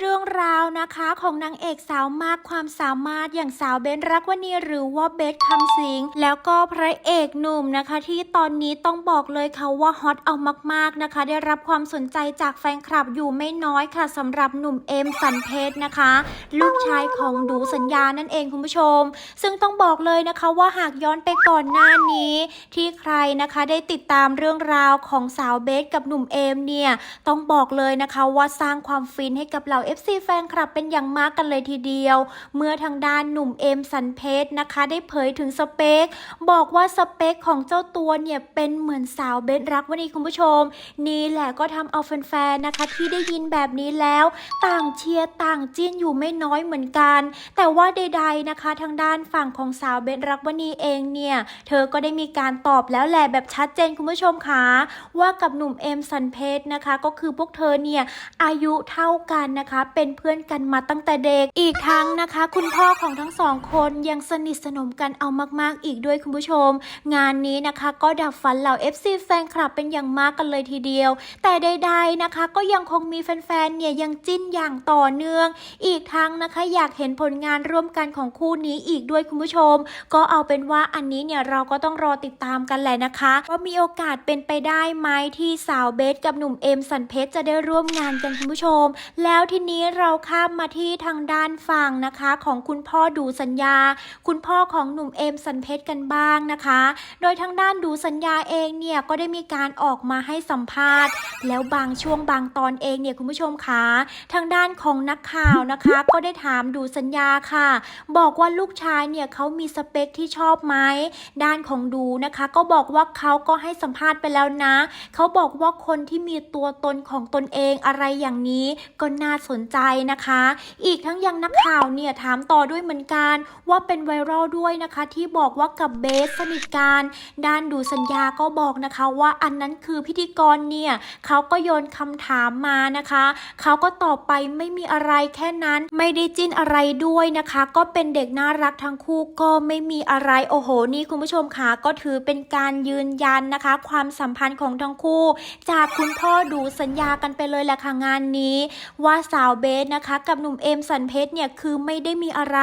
เรื่องราวนะคะของนางเอกสาวมากความสามารถอย่างสาวเบนรักวณีหรือว่าเบสคำสิงแล้วก็พระเอกหนุ่มนะคะ ที่ตอนนี้ต้องบอกเลยค่ะว่าฮอตเอามากๆนะคะ ได้รับความสนใจจากแฟนคลับอยู่ไม่น้อยค่ะสำหรับหนุ่มเอมสันเพชรนะคะ ลูกชายของดูสัญญานั่นเองคุณผู้ชม ซึ่งต้องบอกเลยนะคะว่าหากย้อนไปก่อนหน้านี้ ที่ใครนะคะได้ติดตามเรื่องราวของสาวเบสกับหนุ่มเอมเนี่ยต้องบอกเลยนะคะว่าสร้างความฟินให้กับเหล่า FC แฟนคลับเป็นอย่างมากกันเลยทีเดียว เมื่อทางด้านหนุ่มเอมสันเพชรนะคะ ได้เผยถึงสเปค บอกว่าสเปคของเจ้าตัวเนี่ยเป็นเหมือนสาวเบสรักวันนี้คุณผู้ชม นี่แหละก็ทำเอาแฟนๆนะคะ ที่ได้ยินแบบนี้แล้ว ต่างเชียร์ต่างจิ้นอยู่ไม่น้อยเหมือนกัน แต่ว่าใด ๆนะคะ ทางด้านฝั่งของสาวเบสรักวณีเองเนี่ยเธอก็ได้มีการตอบแล้วแหละแบบชัดเจนคุณผู้ชมค่ะว่ากับหนุ่มเอมสันเพชรนะคะ ก็คือพวกเธอเนี่ยอายุเท่ากันนะคะเป็นเพื่อนกันมาตั้งแต่เด็ก อีกทั้งนะคะ คุณพ่อของทั้งสองคนยังสนิทสนมกันเอามากๆ อีกด้วยคุณผู้ชม งานนี้นะคะ ก็ดับฝันเหล่า FC แฟนคลับเป็นอย่างมากกันเลยทีเดียว แต่ใดๆนะคะ ก็ยังคงมีแฟนๆเนี่ยยังจิ้นอย่างต่อเนื่อง อีกทั้งนะคะอยากเห็นผลงานร่วมกันของคู่นี้อีกด้วยคุณผู้ชม ก็เอาเป็นว่าอันนี้เนี่ยเราก็ต้องรอติดตามกันแหละนะคะว่ามีโอกาสเป็นไปได้ไหมที่สาวเบสกับหนุ่มเอ็มสันเพชรจะได้ร่วมงานกันคุณผู้ชม แล้วทีีนี้เราข้ามมาที่ทางด้านฝั่งนะคะของคุณพ่อดูสัญญา คุณพ่อของหนุ่มเอมสันเพชรกันบ้างนะคะ โดยทางด้านดูสัญญาเองเนี่ยก็ได้มีการออกมาให้สัมภาษณ์ แล้วบางช่วงบางตอนเองเนี่ยคุณผู้ชมคะทางด้านของนักข่าวนะคะ ก็ได้ถามดูสัญญาค่ะ บอกว่าลูกชายเนี่ยเขามีสเปคที่ชอบไหมด้านของดูนะคะ ก็บอกว่าเขาก็ให้สัมภาษณ์ไปแล้วนะเขาบอกว่าคนที่มีตัวตนของตนเองอะไรอย่างนี้ก็น่าสนใจนะคะ อีกทั้งยังนักข่าวเนี่ยถามต่อด้วยเหมือนกัน ว่าเป็นไวรัลด้วยนะคะ ที่บอกว่ากับเบสสนิทกันด้านดูสัญญาก็บอกนะคะ ว่าอันนั้นคือพิธีกรเนี่ยเขาก็โยนคำถามมานะคะเขาก็ตอบไปไม่มีอะไรแค่นั้น ไม่ได้จิ้นอะไรด้วยนะคะ ก็เป็นเด็กน่ารักทั้งคู่ก็ไม่มีอะไรโอ้โห นี่คุณผู้ชมค่ะก็ถือเป็นการยืนยันนะคะ ความสัมพันธ์ของทั้งคู่ จากคุณพ่อดูสัญญากันไปเลยแหละค่ะงานนี้ว่าสาวเบสนะคะกับหนุ่มเอมสันเพชรเนี่ยคือไม่ได้มีอะไร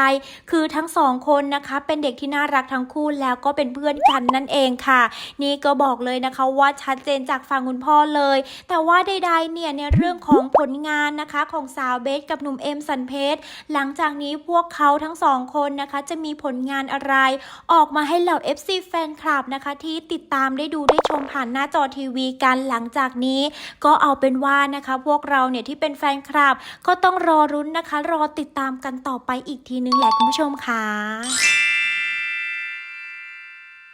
คือทั้งสองคนนะคะเป็นเด็กที่น่ารักทั้งคู่แล้วก็เป็นเพื่อนกันนั่นเองค่ะ นี่ก็บอกเลยนะคะว่าชัดเจนจากฝั่งคุณพ่อเลย แต่ว่าใดๆเนี่ยในเรื่องของผลงานนะคะของสาวเบสกับหนุ่มเอมสันเพชรหลังจากนี้พวกเขาทั้งสองคนนะคะจะมีผลงานอะไร ออกมาให้เหล่า FC แฟนคลับนะคะที่ติดตามได้ดูได้ชมผ่านหน้าจอทีวีกันหลังจากนี้ ก็เอาเป็นว่านะคะ พวกเราเนี่ยที่เป็นแฟนคลับก็ต้องรอรุ้นนะคะ รอติดตามกันต่อไปอีกทีนึงแหละคุณผู้ชมค่ะ